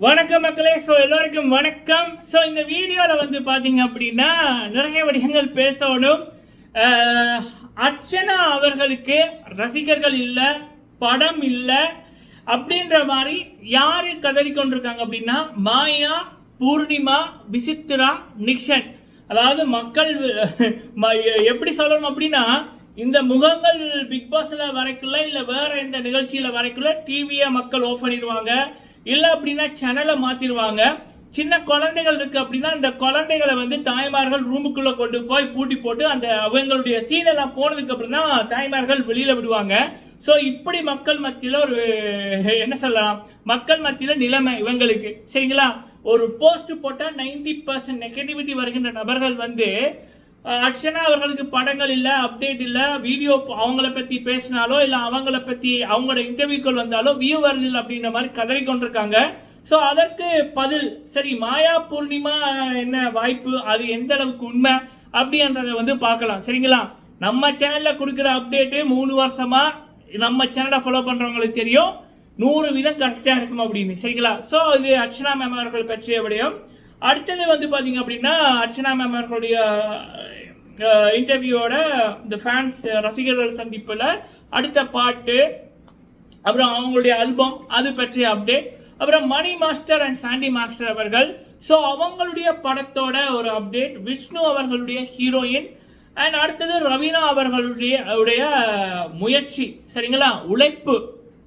வணக்கம் மக்களே. ஸோ எல்லோருக்கும் வணக்கம். ஸோ இந்த வீடியோவில் வந்து பார்த்தீங்க அப்படின்னா நிறைய விடயங்கள் பேசணும். அர்ச்சனா அவர்களுக்கு ரசிகர்கள் இல்லை படம் இல்லை அப்படின்ற மாதிரி யார் கதறி கொண்டிருக்காங்க அப்படின்னா மாயா பூர்ணிமா விசித்ரா நிக்ஷன். அதாவது மக்கள் ம- எப்படி சொல்லணும் அப்படின்னா இந்த முகங்கள் பிக் பாஸில் வரைக்குள்ள இல்லை வேற எந்த நிகழ்ச்சியில் வரைக்குள்ள டிவியை மக்கள் ஆஃப் பண்ணிடுவாங்க. இல்லை அப்படின்னா சேனலை மாற்றிடுவாங்க சின்ன குழந்தைகள் இருக்கு அப்படின்னா அந்த குழந்தைகளை வந்து தாய்மார்கள் ரூமுக்குள்ள கொண்டு போய் பூட்டி போட்டு அந்த அவங்களுடைய சீன் எல்லாம் போனதுக்கு அப்புறம் தான் தாய்மார்கள் வெளியில விடுவாங்க. ஸோ இப்படி மக்கள் மத்தியில் ஒரு என்ன சொல்லலாம்? மக்கள் மத்தியில் நிலைமை இவங்களுக்கு. சரிங்களா? ஒரு போஸ்ட் போட்டால் நைன்டி பர்சன்ட் நெகட்டிவிட்டி வருகின்ற நபர்கள் வந்து அர்ச்சனா அவர்களுக்கு படங்கள் இல்லை அப்டேட் இல்லை வீடியோ அவங்கள பற்றி பேசினாலோ இல்லை அவங்கள பற்றி அவங்களோட இன்டர்வியூக்கள் வந்தாலோ வியூ அப்படின்ற மாதிரி கதறி கொண்டிருக்காங்க. ஸோ அதற்கு பதில் சரி மாயா பூர்ணிமா என்ன வாய்ப்பு அது எந்த அளவுக்கு உண்மை அப்படின்றத வந்து பார்க்கலாம். சரிங்களா? நம்ம சேனலில் கொடுக்குற அப்டேட்டு மூணு வருஷமாக நம்ம சேனலை ஃபாலோ பண்ணுறவங்களுக்கு தெரியும். நூறு வீதம் கரெக்டாக இருக்கும் அப்படின்னு. சரிங்களா? ஸோ இது அர்ச்சனா மேம் அவர்கள் பற்றிய விடயம். அடுத்தது வந்து பார்த்தீங்க அப்படின்னா அர்ச்சனா மேம் அவர்களுடைய இன்டர்வியூவோட இந்த ஃபேன்ஸ் ரசிகர்கள் சந்திப்பில் அடுத்த பாட்டு அப்புறம் அவங்களுடைய ஆல்பம் அது பற்றிய அப்டேட் அப்புறம் Mani master and Sandy master அவர்கள். ஸோ அவங்களுடைய படத்தோட ஒரு அப்டேட் விஷ்ணு அவர்களுடைய ஹீரோயின் அண்ட் அடுத்தது ரவீனா அவர்களுடைய உடைய முயற்சி சரிங்களா? உழைப்பு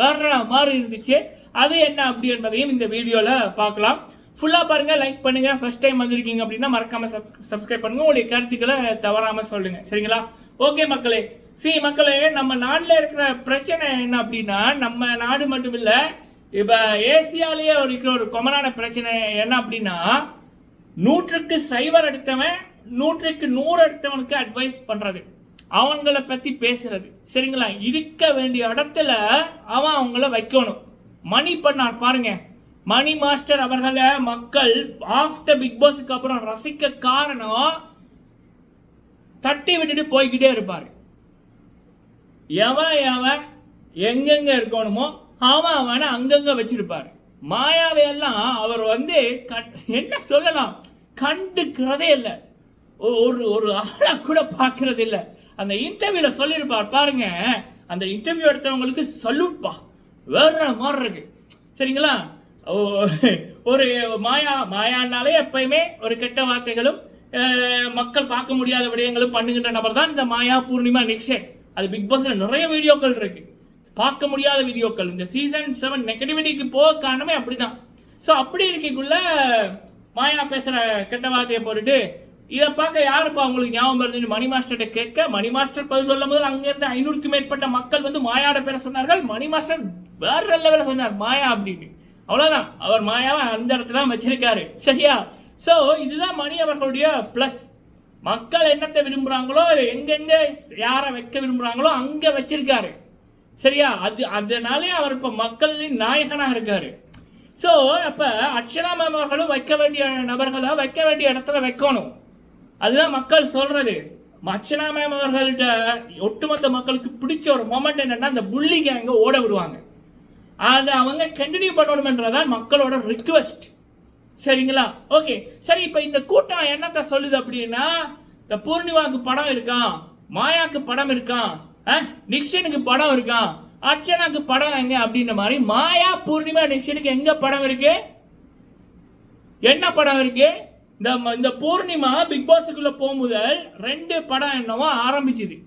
வர்ற மாதிரி இருந்துச்சு. அது என்ன அப்படி என்பதையும் இந்த வீடியோவில் பார்க்கலாம். ஃபுல்லாக பாருங்கள் லைக் பண்ணுங்கள் ஃபஸ்ட் டைம் வந்திருக்கீங்க அப்படின்னா மறக்காமல் சப் சப்ஸ்கிரைப் பண்ணுங்கள் உங்களுடைய கருத்துக்களை தவறாமல் சொல்லுங்கள் சரிங்களா? ஓகே மக்களே. சி மக்களே நம்ம நாட்டில் இருக்கிற பிரச்சனை என்ன அப்படின்னா நம்ம நாடு மட்டும் இல்லை இப்போ ஏசியாலேயே இருக்கிற ஒரு கொமரான பிரச்சனை என்ன அப்படின்னா நூற்றுக்கு சைவர் எடுத்தவன் நூற்றுக்கு நூறு எடுத்தவனுக்கு அட்வைஸ் பண்ணுறது அவங்கள பற்றி பேசுறது. சரிங்களா? இருக்க வேண்டிய இடத்துல அவன் அவங்கள வைக்கணும். மணி பண்ணார் பாருங்கள் மணி மாஸ்டர் அவர்களை மக்கள் ஆஃப்டர் பிக் பாஸுக்கு அப்புறம் ரசிக்க காரணம் தட்டி விட்டுட்டு போய்கிட்டே இருப்பார். எவன் எவன் எங்கெங்க இருக்கணுமோ அவன் அவனை அங்கங்க வச்சிருப்பார். மாயாவை எல்லாம் அவர் வந்து என்ன சொல்லலாம்? கண்டுக்கிறதே இல்லை. ஒரு ஒரு ஆளை கூட பார்க்கறது இல்லை. அந்த இன்டர்வியூல சொல்லியிருப்பார் பாருங்க. அந்த இன்டர்வியூ எடுத்தவங்களுக்கு சல்யூட்பா வேற மாதிரி இருக்கு. சரிங்களா? ஒரு மாயா மாயானாலே எப்பயுமே ஒரு கெட்ட வார்த்தைகளும் மக்கள் பார்க்க முடியாத விடயங்களும் பண்ணுகின்ற நபர் தான் இந்த மாயா பூர்ணிமா நிக்ஷன். அது பிக் பாஸ்ல நிறைய வீடியோக்கள் இருக்கு. பார்க்க முடியாத வீடியோக்கள். இந்த சீசன் செவன் நெகட்டிவிட்டிக்கு போக காரணமே அப்படிதான். ஸோ அப்படி இருக்கக்குள்ள மாயா பேசுகிற கெட்ட வார்த்தையை போட்டுட்டு இதை பார்க்க யாருப்பா உங்களுக்கு ஞாபகம் வருதுன்னு மணி மாஸ்டர்கிட்ட கேட்க மணி மாஸ்டர் பதில் சொல்லும் போது அங்கேருந்து ஐநூறுக்கு மேற்பட்ட மக்கள் வந்து மாயாட பேர சொன்னார்கள். மணி மாஸ்டர் வேற லெவலில் சொன்னார் மாயா அப்படின்னு. அவ்வளோதான் அவர் மாயாவை அந்த இடத்துல தான் வச்சிருக்காரு. சரியா? ஸோ இதுதான் மணி அவர்களுடைய ப்ளஸ் மக்கள் என்னத்தை விரும்புகிறாங்களோ எங்கெங்கே யாரை வைக்க விரும்புகிறாங்களோ அங்கே வச்சிருக்காரு. சரியா? அது அதனாலே அவர் இப்போ மக்களின் நாயகனாக இருக்காரு. ஸோ அப்போ அர்ச்சனா மேம் அவர்களும் வைக்க வேண்டிய நபர்களை வைக்க வேண்டிய இடத்துல வைக்கணும். அதுதான் மக்கள் சொல்கிறது அர்ச்சனா மேம் அவர்கள்ட்ட ஒட்டுமொத்த மக்களுக்கு பிடிச்ச ஒரு மொமெண்ட் என்னென்னா அந்த புள்ளி கேங்க ஓட விடுவாங்க. அதை அவங்க கண்டினியூ பண்ணணும்ன்றதான் மக்களோட ரிக்வெஸ்ட் சரிங்களா? ஓகே சரி இப்போ இந்த கூட்டம் என்னத்தை சொல்லுது அப்படின்னா இந்த பூர்ணிமாவுக்கு படம் இருக்கான் மாயாக்கு படம் இருக்கான் நிக்ஷனுக்கு படம் இருக்கான் அர்ச்சனாக்கு படம் எங்க அப்படின்ற மாதிரி மாயா பூர்ணிமா நிக்ஷனுக்கு எங்க படம் இருக்கு? என்ன படம் இருக்கு? இந்த இந்த பூர்ணிமா பிக் பாஸுக்குள்ள போகும்போதல் ரெண்டு படம் என்னவோ ஆரம்பிச்சுது.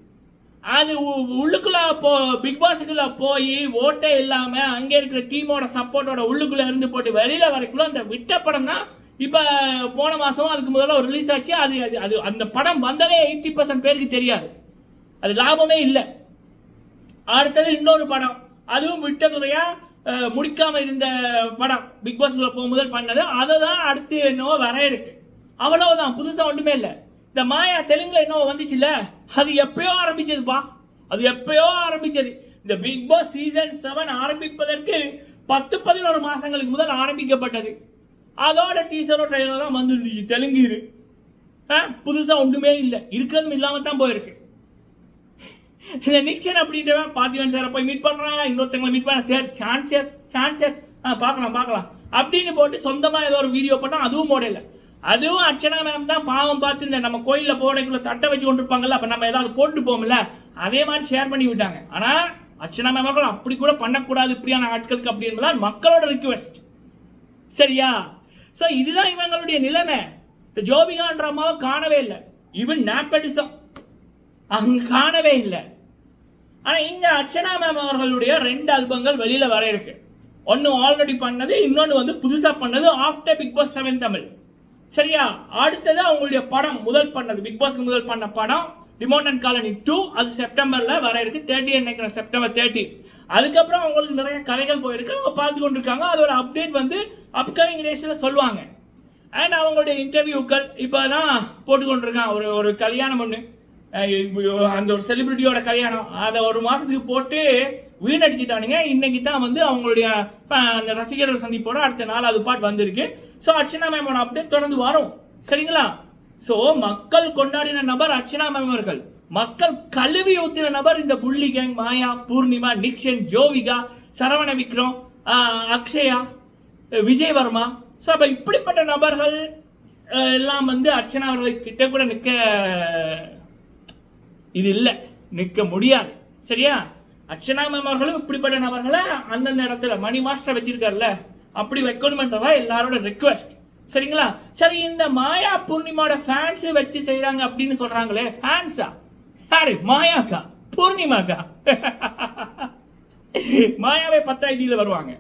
அது உ- உள்ளுக்குள்ள போ பிக் பாஸுக்குள்ள போய் ஓட்டே இல்லாமல் அங்கே இருக்கிற டீமோட சப்போர்ட்டோட உள்ளுக்குள்ளே இருந்து போட்டு வெளியில் வரைக்குள்ள அந்த விட்ட படம் தான் இப்போ போன மாதம் அதுக்கு முதல்ல ஒரு ரிலீஸ் ஆச்சு. அது அது- அது அந்த படம் வந்ததே எயிட்டி பர்சன்ட் பேருக்கு தெரியாது. அது லாபமே இல்லை. அடுத்தது இன்னொரு படம். அதுவும் விட்டதுறையா அஹ், முடிக்காமல் இருந்த படம். பிக் பாஸுக்குள்ளே போகும்போது பண்ணது. அதை தான் அடுத்து என்னவோ வர இருக்கு. அவ்வளவுதான். புதுசாக ஒன்றுமே இல்லை. இந்த மாயா தெலுங்குல இன்னும் வந்துச்சுல்ல? அது எப்பயோ ஆரம்பிச்சதுப்பா. அது எப்பயோ ஆரம்பிச்சது. இந்த பிக் பாஸ் சீசன் செவன் ஆரம்பிப்பதற்கு பத்து பதினோரு மாசங்களுக்கு முதல் ஆரம்பிக்கப்பட்டது. அதோட டீசரோ ட்ரெயிலரோ தான் வந்துருந்துச்சு. தெலுங்கு இது. ஆ, புதுசா ஒன்றுமே இல்லை. இருக்கிறதும் இல்லாம தான் போயிருக்கு. இந்த நிக்சன் அப்படின்றவன் பார்த்திவன் சார் போய் மீட் பண்றான். இன்னொருத்தங்களை மீட் பண்ண சார் சான்சர் சான்சர் ஆ பார்க்கலாம் பார்க்கலாம். அப்படின்னு போட்டு சொந்தமா ஏதோ ஒரு வீடியோ போட்டால் அதுவும் போடல அதுவும் அர்ச்சனா மேம் தான் பாவம் பார்த்து இந்த நம்ம கோயிலில் போடைக்குள்ள தட்டை வச்சு கொண்டு இருப்பாங்கல்ல அப்போ நம்ம ஏதாவது போட்டு போவோம்ல அதே மாதிரி ஷேர் பண்ணி விட்டாங்க. ஆனால் அர்ச்சனா மேம் அவர்கள் அப்படி கூட பண்ணக்கூடாது இப்படியான ஆட்களுக்கு அப்படி மக்களோட ரிக்வெஸ்ட் சரியா? ஸோ இதுதான் இவங்களுடைய நிலைமை. இந்த ஜோபிகான்ற அம்மாவை காணவே இல்லை. ஈவன் நேப்படிசம் அங்க காணவே இல்லை. ஆனால் இங்கே அர்ச்சனா மேம் அவர்களுடைய ரெண்டு ஆல்பங்கள் வெளியில் வர இருக்கு. ஒன்று ஆல்ரெடி பண்ணது இன்னொன்று வந்து புதுசாக பண்ணது after Bigg Boss seven Tamil. சரியா? அடுத்தது அவங்களுடைய படம் முதல் பண்ணது. பிக் பாஸ்க்கு முதல் பண்ண படம் டிமோண்டன் காலனி டூ அது செப்டம்பரில் வர இருக்கு தேர்ட்டி நினைக்கிறேன் செப்டம்பர் தேர்ட்டி அதுக்கப்புறம் அவங்களுக்கு நிறைய கதைகள் போயிருக்கு. அவங்க பார்த்து கொண்டிருக்காங்க. அதோட அப்டேட் வந்து அப்கமிங் டேஸில் சொல்லுவாங்க. அண்ட் அவங்களுடைய இன்டர்வியூக்கள் இப்போ தான் போட்டுக்கொண்டிருக்கான் ஒரு ஒரு கல்யாணம் ஒன்று அந்த ஒரு செலிபிரிட்டியோட கல்யாணம். அதை ஒரு மாதத்துக்கு போட்டு வீணடிச்சிட்டானுங்க. இன்னைக்கு தான் வந்து அவங்களுடைய அந்த ரசிகர்கள் சந்திப்போட அடுத்த நாலாவது பாட் வந்திருக்கு. ஸோ அர்ச்சனா மேமோட அப்டேட் தொடர்ந்து வரும். சரிங்களா? ஸோ மக்கள் கொண்டாடின நபர் அர்ச்சனா மேம் அவர்கள். மக்கள் கழுவி ஊத்தின நபர் இந்த புள்ளி கேங் மாயா பூர்ணிமா நிக்ஷன் ஜோவிகா சரவண விக்ரம் அக்ஷயா விஜய் வர்மா ஸோ அப்போ இப்படிப்பட்ட நபர்கள் எல்லாம் வந்து அர்ச்சனா அவர்கள் கிட்ட கூட நிற்க இது இல்லை. நிற்க முடியாது. சரியா? அர்ச்சனா மேம் அவர்களும் இப்படிப்பட்ட நபர்களை? அந்தந்த இடத்துல மணி மாஸ்டர் வச்சிருக்காருல்ல அப்படி வைக்கணுமென்றதா எல்லாரோட ரெக்வெஸ்ட் சரிங்களா? சரி இந்த மாயா பூர்ணிமாவோட ஃபேன்ஸ் வச்சு செய்கிறாங்க அப்படின்னு சொல்றாங்களே ஃபேன்ஸா யாரு? மாயாக்கா? பூர்ணிமாக்கா? மாயாவே பத்து ஐடியில் வருவாங்க.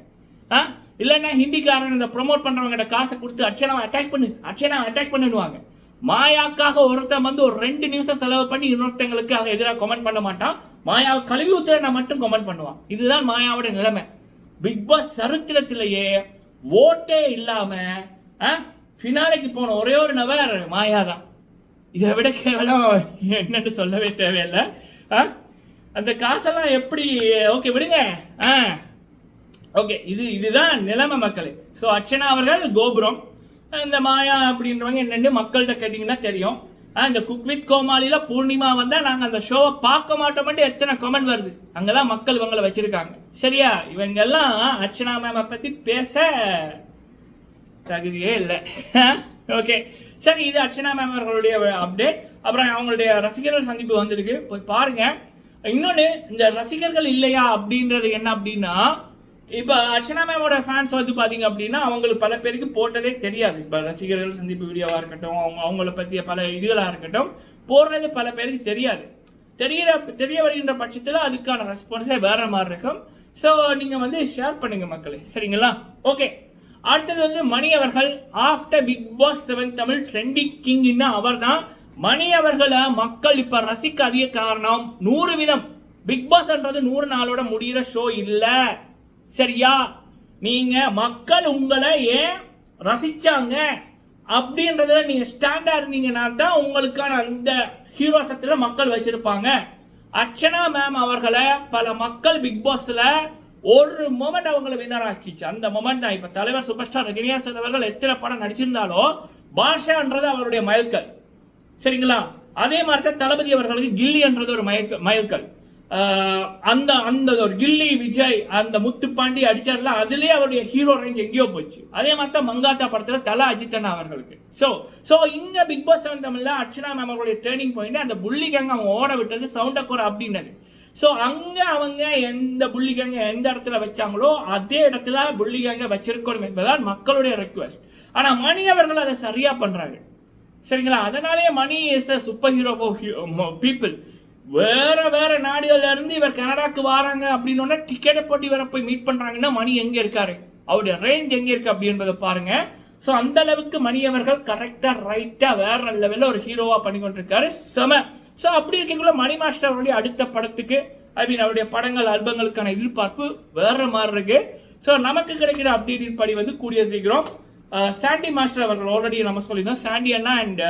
ஆ? இல்லைன்னா ஹிந்திக்காரன் இந்த ப்ரொமோட் பண்றவங்ககிட்ட காசை கொடுத்து அர்ச்சனாவை அட்டாக் பண்ணு அர்ச்சனாவை அட்டாக் பண்ணுவாங்க மாயாக்காக ஒருத்தன் வந்து ஒரு ரெண்டு நிமிஷம் செலவு பண்ணி இன்னொருத்தங்களுக்காக எதிராக கமெண்ட் பண்ண மாட்டான். மாயாவை கழுவி ஊத்துறனா மட்டும் கமெண்ட் பண்ணுவான். இதுதான் மாயாவோட நிலைமை. பிக் பாஸ் சரித்திரத்திலேயே ஓட்டே இல்லாமல் ஃபினாலைக்கு போன ஒரே ஒரு நபர் மாயா தான் இதை விட கேவலம் என்னன்னு சொல்லவே தேவையில்லை. ஆ? அந்த காசெல்லாம் எப்படி ஓகே விடுங்க. ஆ ஓகே இது இதுதான் நிலைமை மக்களே. ஸோ அர்ச்சனா அவர்கள் கோபுரம். இந்த மாயா அப்படின்றவங்க என்னென்னு மக்கள்கிட்ட கேட்டிங்கன்னா தெரியும். ஆ, இந்த குக் வித் கோமாளியில் பூர்ணிமா வந்தால் நாங்கள் அந்த ஷோவை பார்க்க மாட்டோம்ட்டு எத்தனை கமெண்ட் வருது. அங்கே தான் மக்கள் இவங்களை வச்சுருக்காங்க. சரியா? இவங்கெல்லாம் அர்ச்சனா மேமை பற்றி பேச தகுதியே இல்லை. ஓகே சரி இது அர்ச்சனா மேம் அவர்களுடைய அப்டேட் அப்புறம் அவங்களுடைய ரசிகர்கள் சந்திப்பு வந்திருக்கு. போய் பாருங்க. இன்னொன்று இந்த ரசிகர்கள் இல்லையா அப்படின்றது என்ன அப்படின்னா இப்போ அர்ச்சனா மேமோட ஃபேன்ஸ் வந்து பார்த்தீங்க அப்படின்னா அவங்களுக்கு பல பேருக்கு போட்டதே தெரியாது. இப்போ ரசிகர்கள் சந்திப்பு வீடியோவாக இருக்கட்டும் அவங்க அவங்கள பற்றிய பல இதுகளாக இருக்கட்டும் போடுறது பல பேருக்கு தெரியாது. தெரிகிற தெரிய வருகின்ற பட்சத்தில் அதுக்கான ரெஸ்பான்ஸே வேறு மாதிரி இருக்கும். ஸோ நீங்கள் வந்து ஷேர் பண்ணுங்கள் மக்களே சரிங்களா? ஓகே அடுத்தது வந்து மணி அவர்கள் after Bigg Boss seven Tamil trending கிங்னா அவர் தான் மணி அவர்களை மக்கள் இப்போ ரசிக்க அதிக காரணம் நூறு விதம். பிக் பாஸ்ன்றது நூறு நாளோட முடியிற ஷோ இல்லை. சரியா? நீங்கள் மக்கள் உங்களை ஏன் ரசிச்சாங்க? அப்படின்றதுல நீங்கள் ஸ்டாண்டாக இருந்தீங்கன்னா தான் உங்களுக்கான அந்த ஹீரோசத்துல மக்கள் வச்சுருப்பாங்க. அர்ச்சனா மேம் அவர்களை பல மக்கள் பிக் பாஸ்ல ஒரு மொமெண்ட் அவங்கள வின்னர் ஆக்கிச்சு. அந்த மொமெண்ட் தான் இப்ப தலைவர் சூப்பர் ஸ்டார் ரஜினிகாசன் அவர்கள் எத்தனை படம் நடிச்சிருந்தாலும் பாஷான்றது அவருடைய மயல்கள் சரிங்களா? அதே மாதிரி தான் தளபதி அவர்களுக்கு கில்லின்றது ஒரு மயக்க மயல்கள் அந்த அந்த ஒரு கில்லி விஜய் அந்த முத்துப்பாண்டி அடிச்சார்ல அதுலயே அவருடைய ஹீரோ ரேஞ்ச் எங்கேயோ போச்சு. அதே மாதிரி தான் மங்காத்தா படத்துல தல அஜித்தன் அவர்களுக்கு. ஸோ ஸோ இந்த பிக் பாஸ் செவன் தமிழ்ல அர்ச்சனா மேம் அவருடைய டேர்னிங் பாயிண்ட் அந்த புள்ளி கேங்க அவங்க ஓட விட்டது சவுண்ட் அக்கோர் அப்படின்னது. ஸோ அங்கே அவங்க எந்த புள்ளி கேங்க எந்த இடத்துல வச்சாங்களோ அதே இடத்துல புள்ளி கேங்க வச்சிருக்கணும் என்பதுதான் மக்களுடைய ரெக்வஸ்ட் ஆனால் மணி அவர்கள் அதை சரியா பண்றாங்க சரிங்களா? அதனாலே Mani is a super hero for people வேற வேற நாடுகள்ல இருந்து இவர் கனடாக்கு வராங்க அப்படின்னு டிக்கெட்டை போட்டு இவரை போய் மீட் பண்றாங்கன்னா மணி எங்க இருக்காரு? அவருடைய ரேஞ்ச் எங்க இருக்கு அப்படின்றத பாருங்க. ஸோ அந்த அளவுக்கு மணி அவர்கள் கரெக்டா ரைட்டா வேற லெவல்ல ஒரு ஹீரோவா பண்ணி கொண்டிருக்காரு. செம. ஸோ அப்படி இருக்கக்குள்ள மணி மாஸ்டர் அவருடைய அடுத்த படத்துக்கு ஐ மீன் அவருடைய படங்கள் ஆல்பங்களுக்கான எதிர்பார்ப்பு வேற மாதிரி இருக்கு. ஸோ நமக்கு கிடைக்கிற அப்டேட்டின் படி வந்து கூடிய சீக்கிரம் சாண்டி மாஸ்டர் அவர்கள் ஆல்ரெடி நம்ம சொல்லியிருந்தோம். சாண்டி அண்ணா அண்ட்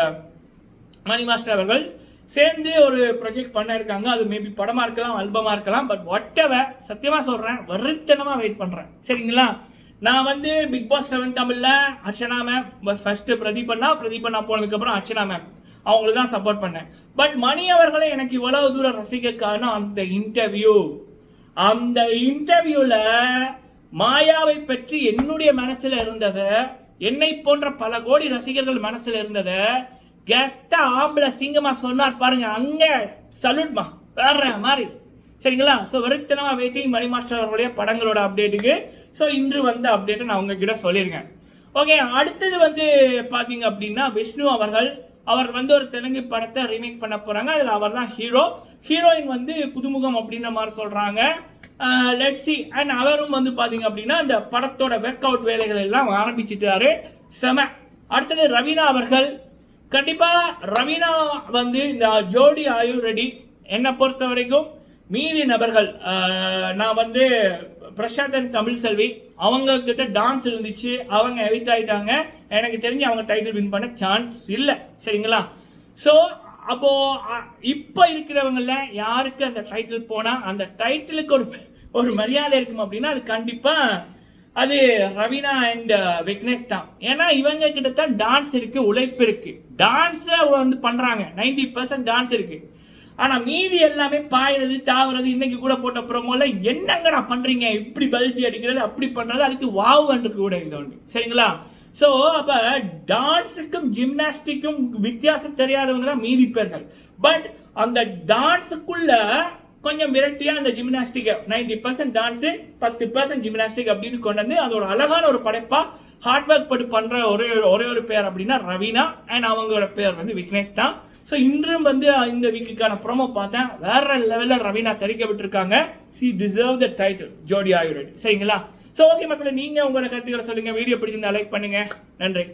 மணி மாஸ்டர் அவர்கள் சேர்ந்து ஒரு ப்ரொஜெக்ட் பண்ண இருக்காங்க அது மேபி படமாக இருக்கலாம் அல்பமாக இருக்கலாம் பட் ஒட்டவர் சத்தியமாக சொல்கிறேன் வருத்தனமாக வெயிட் பண்ணுறேன் சரிங்களா? நான் வந்து பிக் பாஸ் செவன் தமிழில் அர்ச்சனா மேம் ஃபர்ஸ்ட் பிரதீபண்ணா பிரதீபண்ணா போனதுக்கப்புறம் அர்ச்சனா மேம் அவங்களுக்கு தான் சப்போர்ட் பண்ணேன். பட் மணி அவர்களை எனக்கு இவ்வளவு தூரம் ரசிக்க காரணம் அந்த இன்டர்வியூ அந்த இன்டர்வியூவில் மாயாவை பற்றி என்னுடைய மனசில் இருந்ததை என்னை போன்ற பல கோடி ரசிகர்கள் மனசில் இருந்ததை கெட்ட ஆம்பளை சிங்கமா சொன்னார் பாருங்க அங்க சல்யூட்மா வேற மாதிரி. சரிங்களா? ஸோ வெறுத்தனமா வெயிட்டிங் மணி மாஸ்டர் அவர்களுடைய படங்களோட அப்டேட்டுக்கு ஸோ இன்று வந்த அப்டேட்டை நான் உங்ககிட்ட சொல்லியிருக்கேன். ஓகே அடுத்தது வந்து பார்த்தீங்க அப்படின்னா விஷ்ணு அவர்கள் அவர் வந்து ஒரு தெலுங்கு படத்தை ரீமேக் பண்ண போகிறாங்க அதில் அவர் தான் ஹீரோ ஹீரோயின் வந்து புதுமுகம் அப்படின்ற மாதிரி சொல்கிறாங்க லெட் uh, சி அண்ட் அவரும் வந்து பார்த்தீங்க அப்படின்னா அந்த படத்தோட ஒர்க் அவுட் வேலைகள் எல்லாம் ஆரம்பிச்சிட்டாரு. செம. அடுத்தது ரவீனா அவர்கள் கண்டிப்பாக ரவீனா வந்து இந்த ஜோடி ஆயு ரெடி என்னை பொறுத்த வரைக்கும் மீதி நபர்கள் நான் வந்து பிரசாந்தன் தமிழ் செல்வி. அவங்க கிட்ட டான்ஸ் இருந்துச்சு அவங்க எவிட் ஆயிட்டாங்க. எனக்கு தெரிஞ்சு அவங்க டைட்டில் வின் பண்ண சான்ஸ் இல்லை. சரிங்களா? ஸோ அப்போ இப்போ இருக்கிறவங்கள யாருக்கு அந்த டைட்டில் போனால் அந்த டைட்டிலுக்கு ஒரு ஒரு மரியாதை இருக்கும் அப்படின்னா அது கண்டிப்பாக அது ரவீனா அண்ட் uh, விக்னேஷ் தான். ஏன்னா இவங்க கிட்ட தான் டான்ஸ் இருக்கு உழைப்பு இருக்கு. டான்ஸை வந்து பண்றாங்க. 90% பர்சன்ட் டான்ஸ் இருக்கு. ஆனா மீதி எல்லாமே பாயிறது தாவுறது இன்னைக்கு கூட போட்ட ப்ரோமோல என்னங்கடா பண்றீங்க? இப்படி பல்ட்டி அடிக்கிறது அப்படி பண்றது அதுக்கு வாவ் என்று கூட இது ஒன்று சரிங்களா? ஸோ அப்போ டான்ஸுக்கும் ஜிம்னாஸ்டிக்கும் வித்தியாசம் தெரியாதவங்க தான் மீதி பேர்கள். பட் அந்த டான்ஸுக்குள்ள கொஞ்சம் விரட்டியா அந்த ஜிம்னாஸ்டிக் நைன்டி பர்சன்ட் டான்ஸ் பத்து பர்சன்ட் ஜிம்னாஸ்டிக் அப்படின்னு கொண்டு வந்து அதோட அழகான ஒரு படைப்பா ஹார்ட் ஒர்க் பட்டு பண்ற ஒரே ஒரே ஒரு பேர் அப்படின்னா ரவீனா அண்ட் அவங்களோட பேர் வந்து விக்னேஷ் தான். ஸோ இன்றும் வந்து இந்த வீக்குக்கான ப்ரோமோ பார்த்தேன். வேற லெவலில் ரவீனா தெரிவிக்க விட்டுருக்காங்க. சி டிசர்வ் த டைட்டில் ஜோடி ஆயுர்வேட் சரிங்களா? ஸோ ஓகே மக்கள் நீங்க உங்களோட கருத்துக்களை சொல்லுங்க. வீடியோ பிடிச்சிருந்தா லைக் பண்ணுங்க. நன்றி.